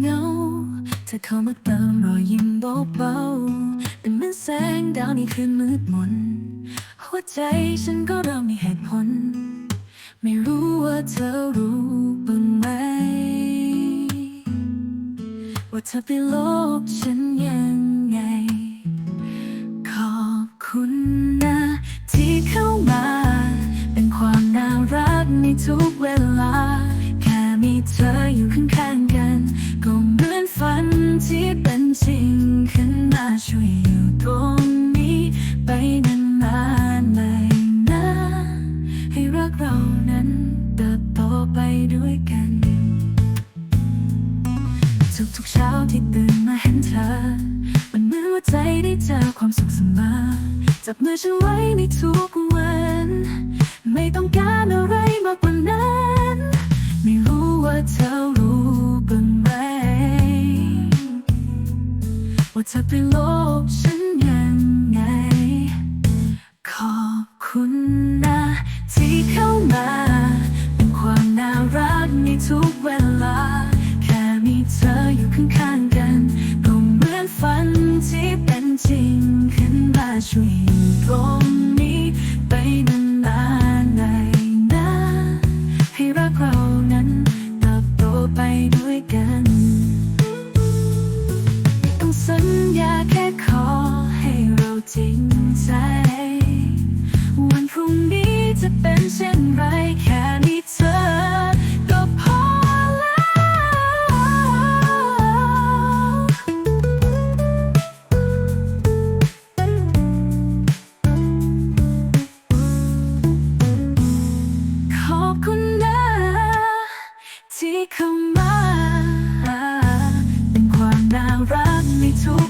เหงาเธอเข้ามาเติมรอยยิ้มเบาๆเป็นเหมือนแสงดาวในคืนมืดมน หัวใจฉันก็เริ่มมีเหตุผล ไม่รู้ว่าเธอรู้บ้างไหม ว่าเธอไปโลกฉันยังไง ขอบคุณนะ ที่เข้ามา เป็นความน่ารักในทุกเวลา มีเธออยู่ข้างๆกัน ก็เหมือนฝันที่เป็นจริงขึ้นมาช่วยอยู่ตรงนี้ ไปนานๆเลยนะ ให้รักเรานั้นเติบโตไปด้วยกัน ทุกๆเช้าที่ตื่นมาเห็นเธอ มันเหมือนว่าใจได้เจอความสุขเสมอจับมือฉันไว้ในทุกวัน ไม่ต้องการอะไร เธอรู้บ้างไหมว่าเธอเป็นโลกฉันยังไง ขอบคุณนะที่เข้ามา เป็นความน่ารักในทุกเวลา แค่มีเธออยู่ข้างๆกัน ก็เหมือนฝันที่เป็นจริงขึ้นมาช่วย ไรแค่มีเธอก็พอแล้ว ขอบคุณนะที่เข้ามา เป็นความน่ารักในทุก